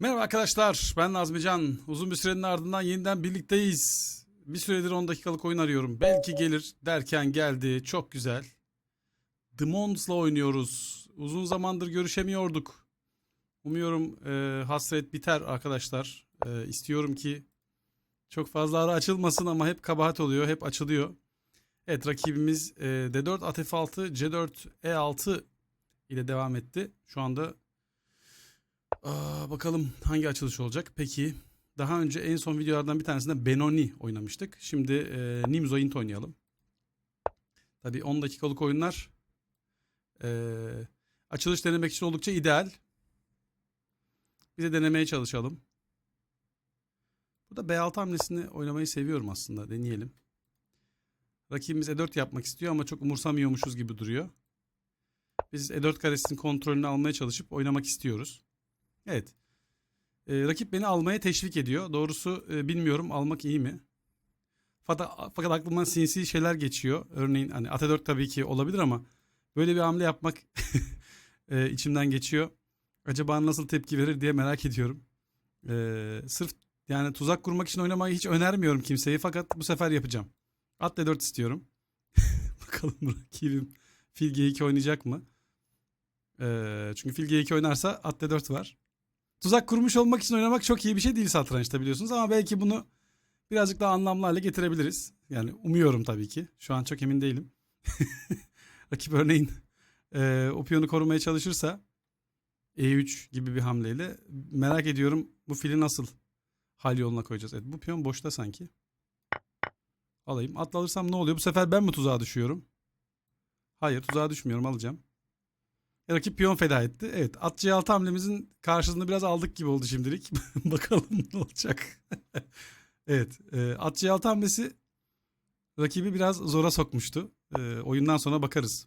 Merhaba arkadaşlar, ben Nazmican. Uzun bir sürenin ardından yeniden birlikteyiz. Bir süredir 10 dakikalık oyun arıyorum. Belki gelir derken geldi. Çok güzel. The Mons'la oynuyoruz. Uzun zamandır görüşemiyorduk. Umuyorum e, hasret biter arkadaşlar. E, istiyorum ki çok fazla ara açılmasın ama hep kabahat oluyor, hep açılıyor. Evet rakibimiz e, D4 at F6, C4 E6 ile devam etti. Şu anda Aa, bakalım hangi açılış olacak. Peki daha önce en son videolardan bir tanesinde Benoni oynamıştık. Şimdi e, Nimzo Int oynayalım. Tabii 10 dakikalık oyunlar e, açılış denemek için oldukça ideal. Bir de denemeye çalışalım. Burada B6 hamlesini oynamayı seviyorum aslında. Deneyelim. Rakibimiz E4 yapmak istiyor ama çok umursamıyormuşuz gibi duruyor. Biz E4 karesinin kontrolünü almaya çalışıp oynamak istiyoruz. Evet. Ee, rakip beni almaya teşvik ediyor. Doğrusu e, bilmiyorum almak iyi mi? Fakat, fakat aklımdan sinsi şeyler geçiyor. Örneğin hani At4 tabii ki olabilir ama böyle bir hamle yapmak e, içimden geçiyor. Acaba nasıl tepki verir diye merak ediyorum. Ee, sırf yani tuzak kurmak için oynamayı hiç önermiyorum kimseye fakat bu sefer yapacağım. At D4 istiyorum. Bakalım rakibim fil G2 oynayacak mı? Ee, çünkü fil G2 oynarsa at D4 var. Tuzak kurmuş olmak için oynamak çok iyi bir şey değil satrançta biliyorsunuz ama belki bunu birazcık daha anlamlı hale getirebiliriz. Yani umuyorum tabii ki. Şu an çok emin değilim. Rakip örneğin e, o piyonu korumaya çalışırsa E3 gibi bir hamleyle merak ediyorum bu fili nasıl hal yoluna koyacağız. Evet bu piyon boşta sanki. Alayım. Atla alırsam ne oluyor? Bu sefer ben mi tuzağa düşüyorum? Hayır tuzağa düşmüyorum alacağım. Rakip piyon feda etti. Evet at C6 hamlemizin karşılığını biraz aldık gibi oldu şimdilik. Bakalım ne olacak. evet e, at C6 hamlesi rakibi biraz zora sokmuştu. E, oyundan sonra bakarız.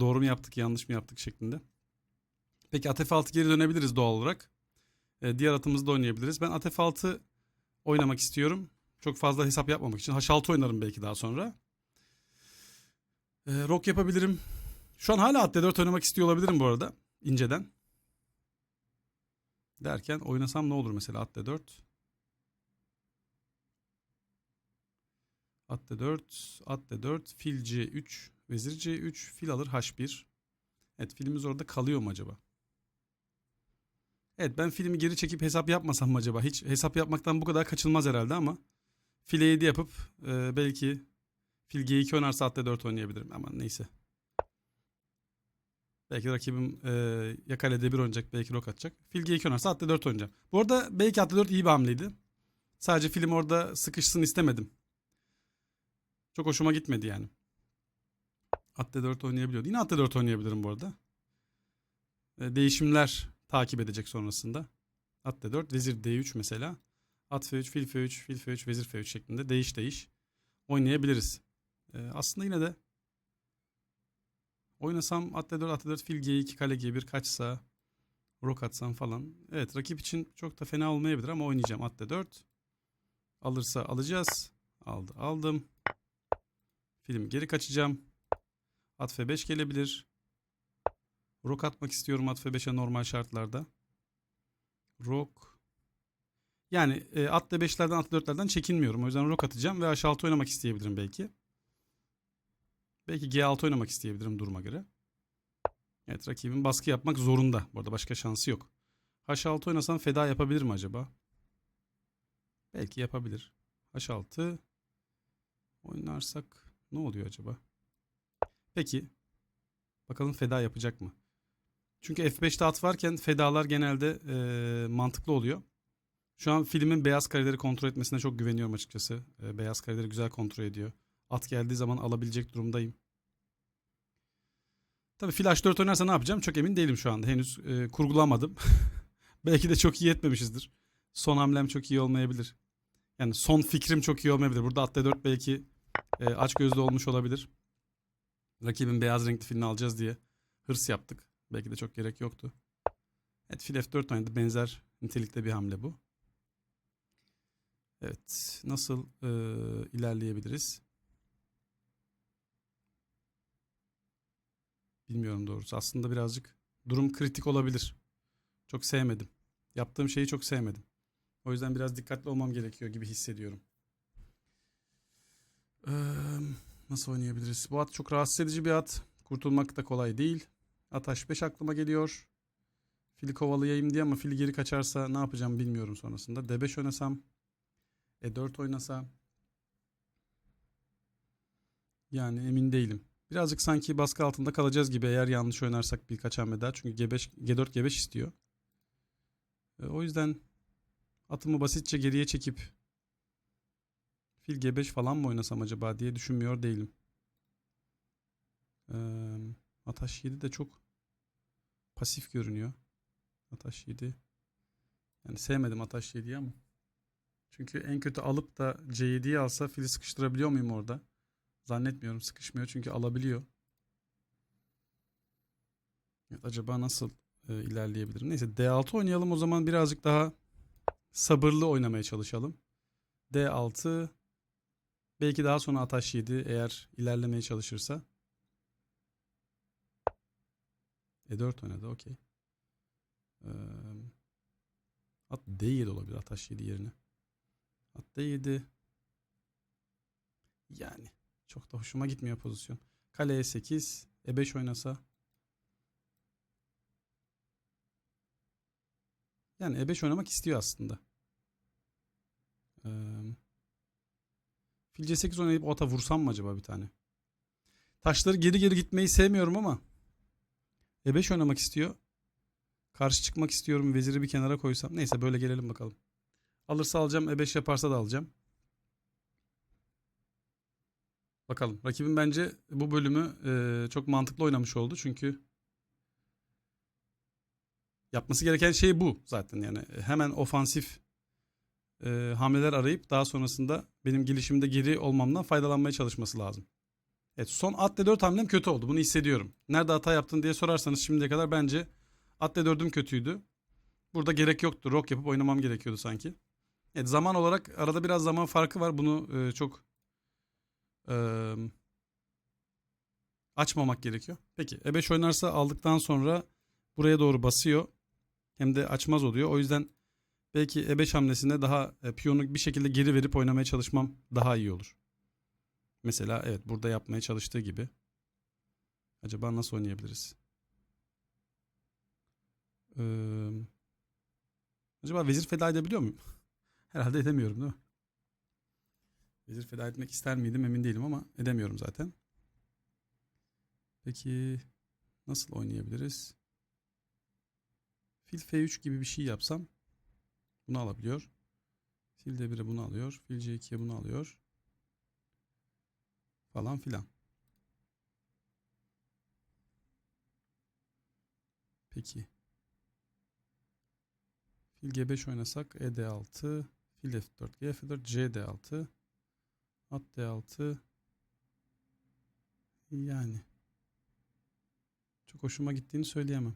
Doğru mu yaptık yanlış mı yaptık şeklinde. Peki at F6 geri dönebiliriz doğal olarak. E, diğer atımızı da oynayabiliriz. Ben at F6 oynamak istiyorum. Çok fazla hesap yapmamak için. H6 oynarım belki daha sonra. E, rock yapabilirim. Şu an hala at D4 oynamak istiyor olabilirim bu arada. inceden. Derken oynasam ne olur mesela at D4. At D4, at D4, fil C3, vezir C3, fil alır H1. Evet filimiz orada kalıyor mu acaba? Evet ben filmi geri çekip hesap yapmasam mı acaba? Hiç hesap yapmaktan bu kadar kaçılmaz herhalde ama file 7 yapıp e, belki fil G2 oynarsa at D4 oynayabilirim ama neyse. Belki rakibim e, ya kalede bir oynayacak belki rok atacak. Fil G2 oynarsa at D4 oynayacağım. Bu arada belki at D4 iyi bir hamleydi. Sadece film orada sıkışsın istemedim. Çok hoşuma gitmedi yani. At D4 oynayabiliyordu. Yine at D4 oynayabilirim bu arada. E, değişimler takip edecek sonrasında. At D4, vezir D3 mesela. At F3, fil F3, fil F3, vezir F3 şeklinde değiş değiş oynayabiliriz. E, aslında yine de Oynasam at D4, at D4, fil G2, kale G1 kaçsa rok atsam falan. Evet rakip için çok da fena olmayabilir ama oynayacağım at D4. Alırsa alacağız. Aldı aldım. Film geri kaçacağım. At F5 gelebilir. Rok atmak istiyorum at F5'e normal şartlarda. Rok. Yani e, at D5'lerden at D4'lerden çekinmiyorum. O yüzden rok atacağım ve H6 oynamak isteyebilirim belki. Belki G6 oynamak isteyebilirim duruma göre. Evet rakibin baskı yapmak zorunda. Bu arada başka şansı yok. H6 oynasam feda yapabilir mi acaba? Belki yapabilir. H6 oynarsak ne oluyor acaba? Peki. Bakalım feda yapacak mı? Çünkü F5'te at varken fedalar genelde e, mantıklı oluyor. Şu an filmin beyaz kareleri kontrol etmesine çok güveniyorum açıkçası. E, beyaz kareleri güzel kontrol ediyor. At geldiği zaman alabilecek durumdayım. Tabii Flash 4 oynarsa ne yapacağım çok emin değilim şu anda. Henüz e, kurgulamadım. Belki de çok iyi etmemişizdir. Son hamlem çok iyi olmayabilir. Yani son fikrim çok iyi olmayabilir. Burada at D4 belki e, aç gözlü olmuş olabilir. Rakibin beyaz renkli filini alacağız diye hırs yaptık. Belki de çok gerek yoktu. Evet fil F4 oynadı. Benzer nitelikte bir hamle bu. Evet nasıl e, ilerleyebiliriz? Bilmiyorum doğrusu. Aslında birazcık durum kritik olabilir. Çok sevmedim. Yaptığım şeyi çok sevmedim. O yüzden biraz dikkatli olmam gerekiyor gibi hissediyorum. Eee, nasıl oynayabiliriz? Bu at çok rahatsız edici bir at. Kurtulmak da kolay değil. At H5 aklıma geliyor. Fili kovalayayım diye ama fili geri kaçarsa ne yapacağım bilmiyorum sonrasında. D5 oynasam. E4 oynasam. Yani emin değilim. Birazcık sanki baskı altında kalacağız gibi eğer yanlış oynarsak birkaç hamle daha. Çünkü G5, G4 G5 istiyor. E, o yüzden atımı basitçe geriye çekip fil G5 falan mı oynasam acaba diye düşünmüyor değilim. Ee, at H7 de çok pasif görünüyor. At H7. Yani sevmedim at H7'yi ama. Çünkü en kötü alıp da C7'yi alsa fili sıkıştırabiliyor muyum orada? Zannetmiyorum sıkışmıyor çünkü alabiliyor. Evet, acaba nasıl e, ilerleyebilirim? Neyse D6 oynayalım o zaman birazcık daha sabırlı oynamaya çalışalım. D6 belki daha sonra at H7 eğer ilerlemeye çalışırsa. E4 oynadı okey. Ee, at D7 olabilir at H7 yerine. At D7 yani çok da hoşuma gitmiyor pozisyon. Kale E8 E5 oynasa Yani E5 oynamak istiyor aslında. Ee, fil C8 oynayıp ata vursam mı acaba bir tane? Taşları geri geri gitmeyi sevmiyorum ama E5 oynamak istiyor. Karşı çıkmak istiyorum. Veziri bir kenara koysam. Neyse böyle gelelim bakalım. Alırsa alacağım. E5 yaparsa da alacağım. Bakalım. Rakibim bence bu bölümü e, çok mantıklı oynamış oldu. Çünkü yapması gereken şey bu zaten. Yani hemen ofansif e, hamleler arayıp daha sonrasında benim gelişimde geri olmamdan faydalanmaya çalışması lazım. Evet son at D4 hamlem kötü oldu. Bunu hissediyorum. Nerede hata yaptın diye sorarsanız şimdiye kadar bence at D4'üm kötüydü. Burada gerek yoktu. Rock yapıp oynamam gerekiyordu sanki. Evet zaman olarak arada biraz zaman farkı var. Bunu e, çok e, açmamak gerekiyor. Peki E5 oynarsa aldıktan sonra buraya doğru basıyor. Hem de açmaz oluyor. O yüzden belki E5 hamlesinde daha e, piyonu bir şekilde geri verip oynamaya çalışmam daha iyi olur. Mesela evet burada yapmaya çalıştığı gibi. Acaba nasıl oynayabiliriz? Ee, acaba vezir feda edebiliyor muyum? Herhalde edemiyorum değil mi? Vezir feda etmek ister miydim emin değilim ama edemiyorum zaten. Peki nasıl oynayabiliriz? Fil F3 gibi bir şey yapsam bunu alabiliyor. Fil D1'e bunu alıyor. Fil C2'ye bunu alıyor. Falan filan. Peki. Fil G5 oynasak E D6, fil F4, G F4, C D6, at D6. Yani çok hoşuma gittiğini söyleyemem.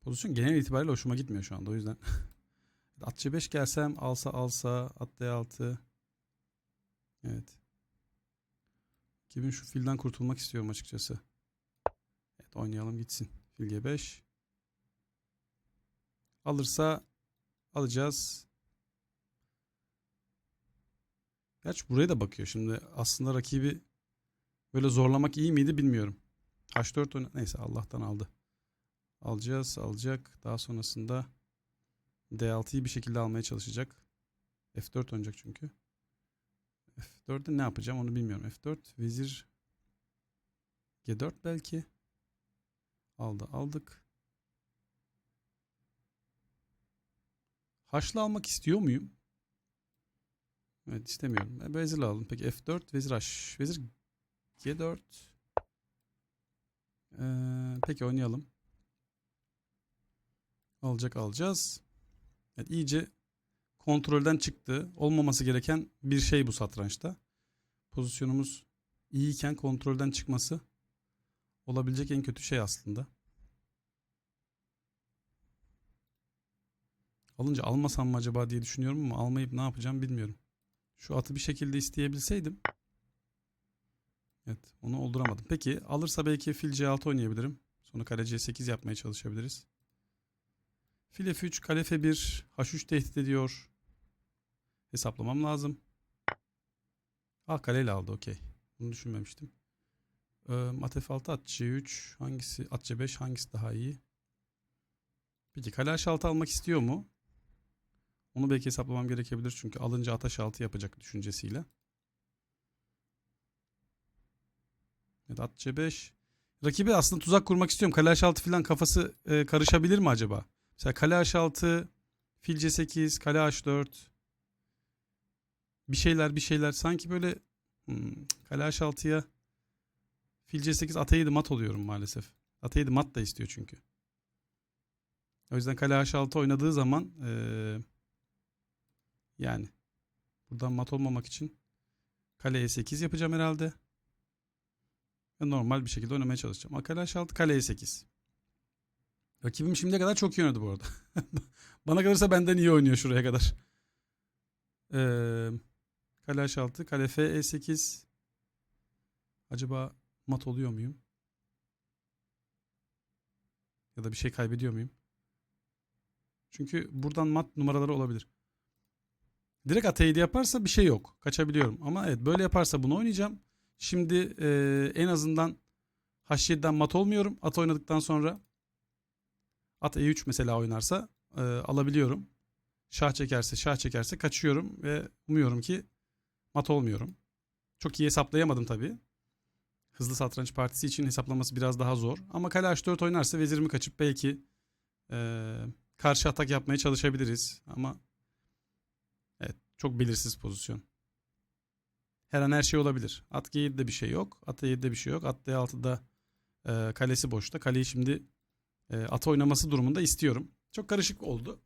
Pozisyon genel itibariyle hoşuma gitmiyor şu anda o yüzden. at C5 gelsem alsa alsa at D6. Evet. Kimin şu filden kurtulmak istiyorum açıkçası. Evet oynayalım gitsin. Fil G5. Alırsa alacağız. Gerçi buraya da bakıyor. Şimdi aslında rakibi böyle zorlamak iyi miydi bilmiyorum. H4 oyna- neyse Allah'tan aldı. Alacağız, alacak. Daha sonrasında D6'yı bir şekilde almaya çalışacak. F4 oynayacak çünkü. F4'de ne yapacağım onu bilmiyorum. F4 vezir G4 belki. Aldı, aldık. Haşlı almak istiyor muyum? Evet istemiyorum. E, vezir aldım. Peki F4 vezir H. Vezir G4. Ee, peki oynayalım. Alacak alacağız. Evet, iyice kontrolden çıktı. Olmaması gereken bir şey bu satrançta. Pozisyonumuz iyiyken kontrolden çıkması olabilecek en kötü şey aslında. Alınca almasam mı acaba diye düşünüyorum ama almayıp ne yapacağım bilmiyorum. Şu atı bir şekilde isteyebilseydim. Evet onu olduramadım. Peki alırsa belki fil C6 oynayabilirim. Sonra kale C8 yapmaya çalışabiliriz. Fil F3, kale F1, H3 tehdit ediyor. Hesaplamam lazım. Ah kaleyle aldı okey. Bunu düşünmemiştim. Ee, at F6, at C3 hangisi? At C5 hangisi daha iyi? Peki kale H6 almak istiyor mu? Onu belki hesaplamam gerekebilir çünkü alınca at H6 yapacak düşüncesiyle. Evet at C5. Rakibi aslında tuzak kurmak istiyorum. Kale H6 falan kafası e, karışabilir mi acaba? Mesela kale H6, fil C8, kale H4. Bir şeyler bir şeyler. Sanki böyle hmm, kale H6'ya fil C8 at 7 mat oluyorum maalesef. At 7 mat da istiyor çünkü. O yüzden kale H6 oynadığı zaman eee, yani buradan mat olmamak için kale E8 yapacağım herhalde. Ve normal bir şekilde oynamaya çalışacağım. Ama kale H6 kale E8. Rakibim şimdiye kadar çok iyi oynadı bu arada. Bana kalırsa benden iyi oynuyor şuraya kadar. Ee, kale H6, kale F, E8. Acaba mat oluyor muyum? Ya da bir şey kaybediyor muyum? Çünkü buradan mat numaraları olabilir. Direkt at 7 yaparsa bir şey yok. Kaçabiliyorum. Ama evet böyle yaparsa bunu oynayacağım. Şimdi e, en azından H7'den mat olmuyorum. At oynadıktan sonra at E3 mesela oynarsa e, alabiliyorum. Şah çekerse şah çekerse kaçıyorum ve umuyorum ki mat olmuyorum. Çok iyi hesaplayamadım tabii. Hızlı satranç partisi için hesaplaması biraz daha zor. Ama kale H4 oynarsa vezirimi kaçıp belki e, karşı atak yapmaya çalışabiliriz. Ama çok belirsiz pozisyon. Her an her şey olabilir. At G7'de bir şey yok. At E7'de bir şey yok. At D6'da e, kalesi boşta. Kaleyi şimdi e, ata oynaması durumunda istiyorum. Çok karışık oldu.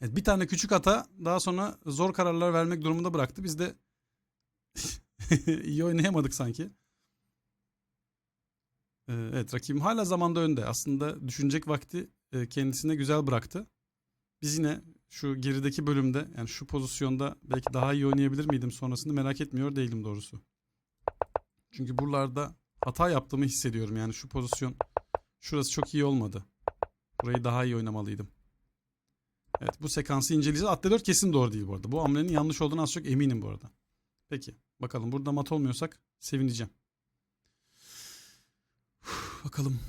Evet, bir tane küçük ata daha sonra zor kararlar vermek durumunda bıraktı. Biz de iyi oynayamadık sanki. E, evet rakibim hala zamanda önde. Aslında düşünecek vakti e, kendisine güzel bıraktı. Biz yine şu gerideki bölümde yani şu pozisyonda belki daha iyi oynayabilir miydim sonrasında merak etmiyor değilim doğrusu. Çünkü buralarda hata yaptığımı hissediyorum. Yani şu pozisyon şurası çok iyi olmadı. Burayı daha iyi oynamalıydım. Evet bu sekansı inceleyeceğiz. Atlı 4 kesin doğru değil bu arada. Bu hamlenin yanlış olduğunu az çok eminim bu arada. Peki bakalım burada mat olmuyorsak sevineceğim. Uf, bakalım.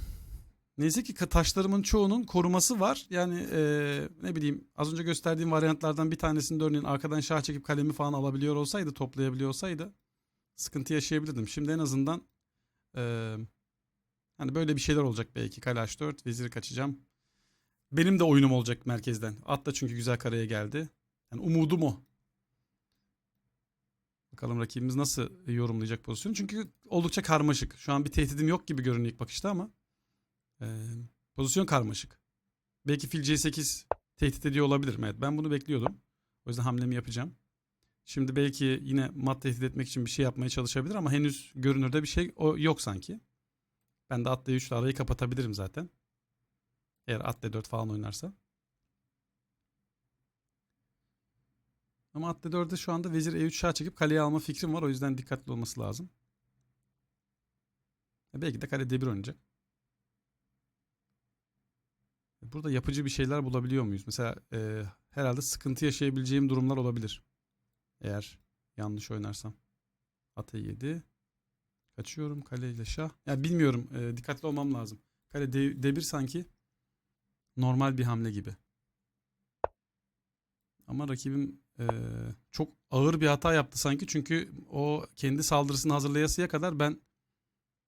Neyse ki taşlarımın çoğunun koruması var. Yani eee, ne bileyim az önce gösterdiğim varyantlardan bir tanesinde örneğin arkadan şah çekip kalemi falan alabiliyor olsaydı, toplayabiliyor olsaydı sıkıntı yaşayabilirdim. Şimdi en azından eee hani böyle bir şeyler olacak belki. Kale H4, veziri kaçacağım. Benim de oyunum olacak merkezden. At da çünkü güzel kareye geldi. Yani umudum o. Bakalım rakibimiz nasıl yorumlayacak pozisyonu. Çünkü oldukça karmaşık. Şu an bir tehdidim yok gibi görünüyor ilk bakışta ama ee, pozisyon karmaşık. Belki fil C8 tehdit ediyor olabilirim. Evet ben bunu bekliyordum. O yüzden hamlemi yapacağım. Şimdi belki yine mat tehdit etmek için bir şey yapmaya çalışabilir ama henüz görünürde bir şey o yok sanki. Ben de at D3 ile arayı kapatabilirim zaten. Eğer at D4 falan oynarsa. Ama at D4'de şu anda vezir E3 şah çekip kaleye alma fikrim var. O yüzden dikkatli olması lazım. E, Belki de kale D1 oynayacak. Burada yapıcı bir şeyler bulabiliyor muyuz? Mesela e, herhalde sıkıntı yaşayabileceğim durumlar olabilir. Eğer yanlış oynarsam. At E7. Kaçıyorum kaleyle şah. Ya bilmiyorum. e, dikkatli olmam lazım. Kale D, D1 sanki normal bir hamle gibi. Ama rakibim e, çok ağır bir hata yaptı sanki. Çünkü o kendi saldırısını hazırlayasıya kadar ben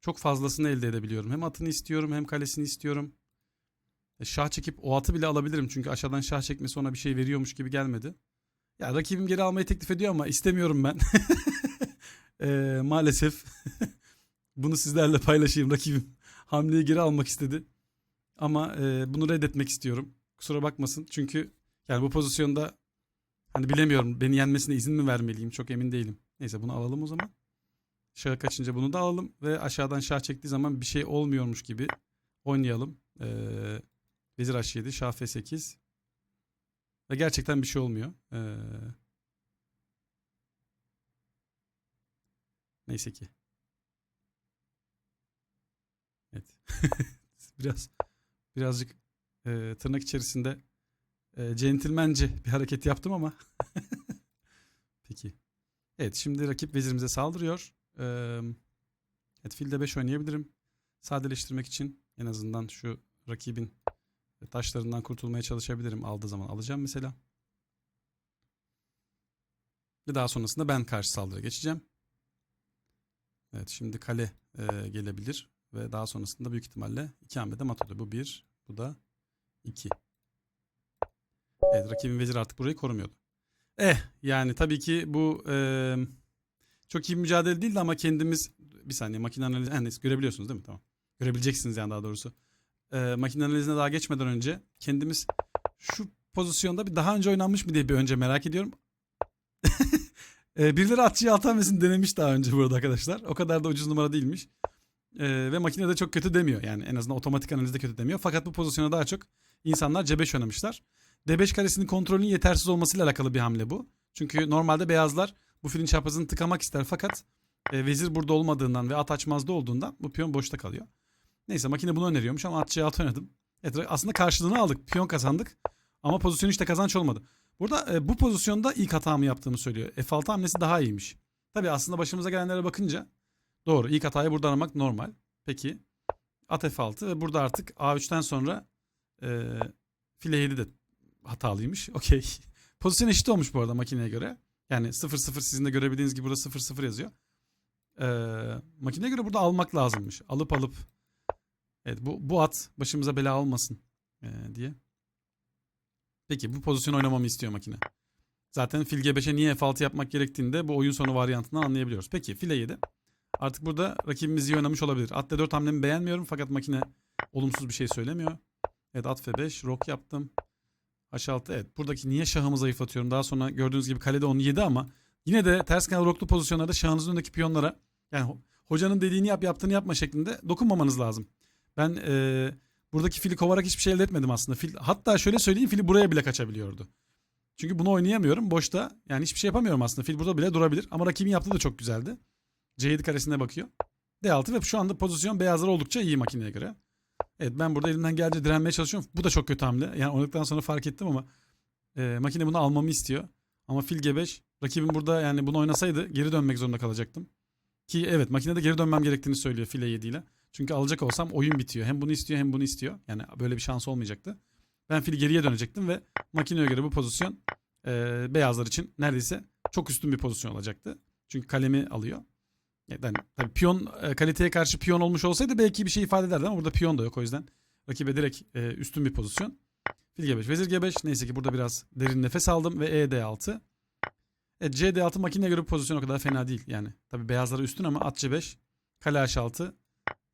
çok fazlasını elde edebiliyorum. Hem atını istiyorum hem kalesini istiyorum. E, Şah çekip o atı bile alabilirim. Çünkü aşağıdan şah çekmesi ona bir şey veriyormuş gibi gelmedi. Ya rakibim geri almayı teklif ediyor ama istemiyorum ben. E, maalesef bunu sizlerle paylaşayım. Rakibim hamleyi geri almak istedi. Ama e, bunu reddetmek istiyorum. Kusura bakmasın. Çünkü yani bu pozisyonda hani bilemiyorum beni yenmesine izin mi vermeliyim çok emin değilim. Neyse bunu alalım o zaman. Şahı kaçınca bunu da alalım ve aşağıdan şah çektiği zaman bir şey olmuyormuş gibi oynayalım. Ee, Vezir H7, Şah F8. Ve gerçekten bir şey olmuyor. Ee, neyse ki. Evet. Biraz birazcık e, tırnak içerisinde e, centilmence bir hareket yaptım ama. Peki. Evet şimdi rakip vezirimize saldırıyor. Ee, evet filde 5 oynayabilirim. Sadeleştirmek için en azından şu rakibin taşlarından kurtulmaya çalışabilirim. Aldığı zaman alacağım mesela. Ve daha sonrasında ben karşı saldırıya geçeceğim. Evet şimdi kale e, gelebilir. Ve daha sonrasında büyük ihtimalle iki hamlede mat oluyor. Bu bir, bu da iki. Evet rakibin veziri artık burayı korumuyordu. Eh yani tabii ki bu e, çok iyi bir mücadele değildi ama kendimiz bir saniye makine analizi neyse, görebiliyorsunuz değil mi? Tamam. Görebileceksiniz yani daha doğrusu. E, makine analizine daha geçmeden önce kendimiz şu pozisyonda bir daha önce oynanmış mı diye bir önce merak ediyorum. e, birileri atçıyı alt hamlesini denemiş daha önce burada arkadaşlar. O kadar da ucuz numara değilmiş. E, ve makine de çok kötü demiyor. Yani en azından otomatik analizde kötü demiyor. Fakat bu pozisyona daha çok insanlar C5 oynamışlar. D5 karesinin kontrolünün yetersiz olmasıyla alakalı bir hamle bu. Çünkü normalde beyazlar bu filin çaprazını tıkamak ister fakat e, vezir burada olmadığından ve at açmazda olduğundan bu piyon boşta kalıyor. Neyse makine bunu öneriyormuş ama at oynadım. Evet, aslında karşılığını aldık. Piyon kazandık. Ama pozisyon işte kazanç olmadı. Burada e, bu pozisyonda ilk hatamı yaptığımı söylüyor. F6 hamlesi daha iyiymiş. Tabii aslında başımıza gelenlere bakınca doğru. ilk hatayı burada aramak normal. Peki at F6 ve burada artık A3'ten sonra e, file 7 de hatalıymış. Okey. Pozisyon eşit olmuş bu arada makineye göre. Yani 0-0 sizin de görebildiğiniz gibi burada 0-0 yazıyor. Ee, makineye göre burada almak lazımmış. Alıp alıp evet bu, bu at başımıza bela olmasın ee, diye. Peki bu pozisyon oynamamı istiyor makine. Zaten fil G5'e niye F6 yapmak gerektiğini de bu oyun sonu varyantından anlayabiliyoruz. Peki file 7. Artık burada rakibimiz iyi oynamış olabilir. At D4 hamlemi beğenmiyorum fakat makine olumsuz bir şey söylemiyor. Evet at F5 rok yaptım. H6 evet. Buradaki niye şahımı zayıflatıyorum? Daha sonra gördüğünüz gibi kalede onu yedi ama yine de ters kanal roklu pozisyonlarda şahınızın önündeki piyonlara yani ho- hocanın dediğini yap yaptığını yapma şeklinde dokunmamanız lazım. Ben e, buradaki fili kovarak hiçbir şey elde etmedim aslında. Fil, hatta şöyle söyleyeyim fili buraya bile kaçabiliyordu. Çünkü bunu oynayamıyorum. Boşta yani hiçbir şey yapamıyorum aslında. Fil burada bile durabilir. Ama rakibin yaptığı da çok güzeldi. C7 karesine bakıyor. D6 ve şu anda pozisyon beyazlar oldukça iyi makineye göre. Evet ben burada elimden geldiğince direnmeye çalışıyorum. Bu da çok kötü hamle. Yani oynadıktan sonra fark ettim ama e, makine bunu almamı istiyor. Ama fil G5 rakibim burada yani bunu oynasaydı geri dönmek zorunda kalacaktım. Ki evet makinede geri dönmem gerektiğini söylüyor file 7 ile. Çünkü alacak olsam oyun bitiyor. Hem bunu istiyor hem bunu istiyor. Yani böyle bir şans olmayacaktı. Ben fili geriye dönecektim ve makineye göre bu pozisyon e, beyazlar için neredeyse çok üstün bir pozisyon olacaktı. Çünkü kalemi alıyor. Yani tabii piyon e, kaliteye karşı piyon olmuş olsaydı belki bir şey ifade ederdi ama burada piyon da yok o yüzden rakibe direkt e, üstün bir pozisyon. Fil G5, vezir G5 neyse ki burada biraz derin nefes aldım ve E D6. Evet C D6 makineye göre bu pozisyon o kadar fena değil yani. Tabii beyazlara üstün ama at C5, kale H6.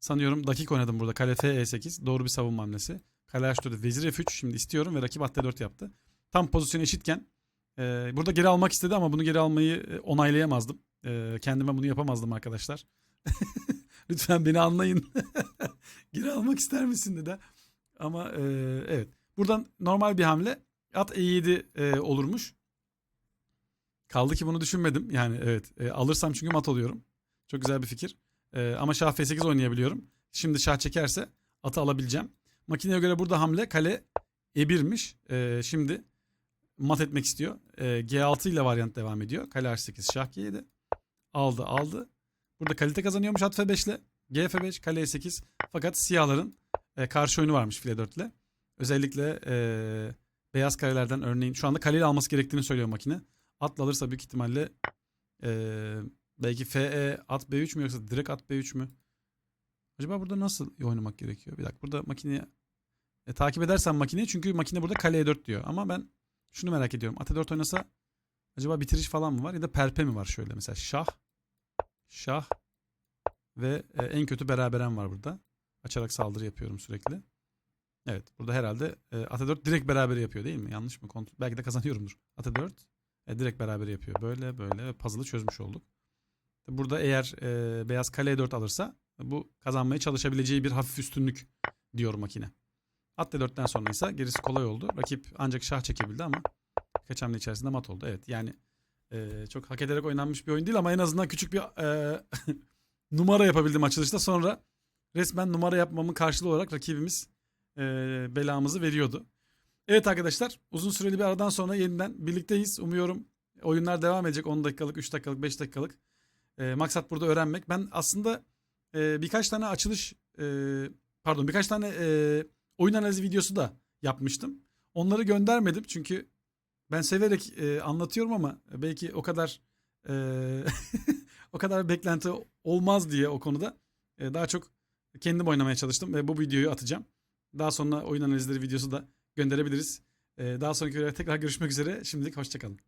Sanıyorum dakik oynadım burada. Kale F E8 doğru bir savunma hamlesi. Kale H4'de vezir F3 şimdi istiyorum ve rakip at D4 yaptı. Tam pozisyon eşitken e, burada geri almak istedi ama bunu geri almayı e, onaylayamazdım. Ee, kendime bunu yapamazdım arkadaşlar. Lütfen beni anlayın. Geri almak ister misin dedi. Ama e, evet. Buradan normal bir hamle. At E7 e, olurmuş. Kaldı ki bunu düşünmedim. Yani evet. e, alırsam çünkü mat oluyorum. Çok güzel bir fikir. E, ama şah F8 oynayabiliyorum. Şimdi şah çekerse atı alabileceğim. Makineye göre burada hamle kale E1'miş. E, şimdi mat etmek istiyor. E, G6 ile varyant devam ediyor. Kale H8 şah G7. Aldı aldı. Burada kalite kazanıyormuş at F5 ile. G F5 kale E8. Fakat siyahların e, karşı oyunu varmış file 4 ile. Özellikle e, beyaz karelerden örneğin şu anda kaleyle alması gerektiğini söylüyor makine. Atla alırsa büyük ihtimalle e, belki FE at B3 mü yoksa direkt at B3 mü? Acaba burada nasıl oynamak gerekiyor? Bir dakika burada makineye e, takip edersen makineyi çünkü makine burada kale E4 diyor. Ama ben şunu merak ediyorum. At E4 oynasa Acaba bitiriş falan mı var ya da perpe mi var şöyle mesela şah, şah ve e, en kötü beraberen var burada. Açarak saldırı yapıyorum sürekli. Evet burada herhalde e, ata 4 direkt beraber yapıyor değil mi? Yanlış mı? Kontrol, belki de kazanıyorumdur. Ata 4 e, direkt beraber yapıyor. Böyle böyle ve puzzle'ı çözmüş olduk. Burada eğer e, beyaz kale 4 alırsa bu kazanmaya çalışabileceği bir hafif üstünlük diyor makine. At D4'ten sonra ise gerisi kolay oldu. Rakip ancak şah çekebildi ama Birkaç hamle içerisinde mat oldu. Evet yani e, çok hak ederek oynanmış bir oyun değil ama en azından küçük bir e, numara yapabildim açılışta. Sonra resmen numara yapmamın karşılığı olarak rakibimiz e, belamızı veriyordu. Evet arkadaşlar uzun süreli bir aradan sonra yeniden birlikteyiz. Umuyorum oyunlar devam edecek 10 dakikalık, 3 dakikalık, 5 dakikalık. E, maksat burada öğrenmek. Ben aslında e, birkaç tane açılış e, pardon birkaç tane e, oyun analizi videosu da yapmıştım. Onları göndermedim çünkü ben severek e, anlatıyorum ama belki o kadar e, o kadar beklenti olmaz diye o konuda e, daha çok kendim oynamaya çalıştım ve bu videoyu atacağım. Daha sonra oyun analizleri videosu da gönderebiliriz. E, daha sonraki videoda tekrar görüşmek üzere. Şimdilik hoşçakalın.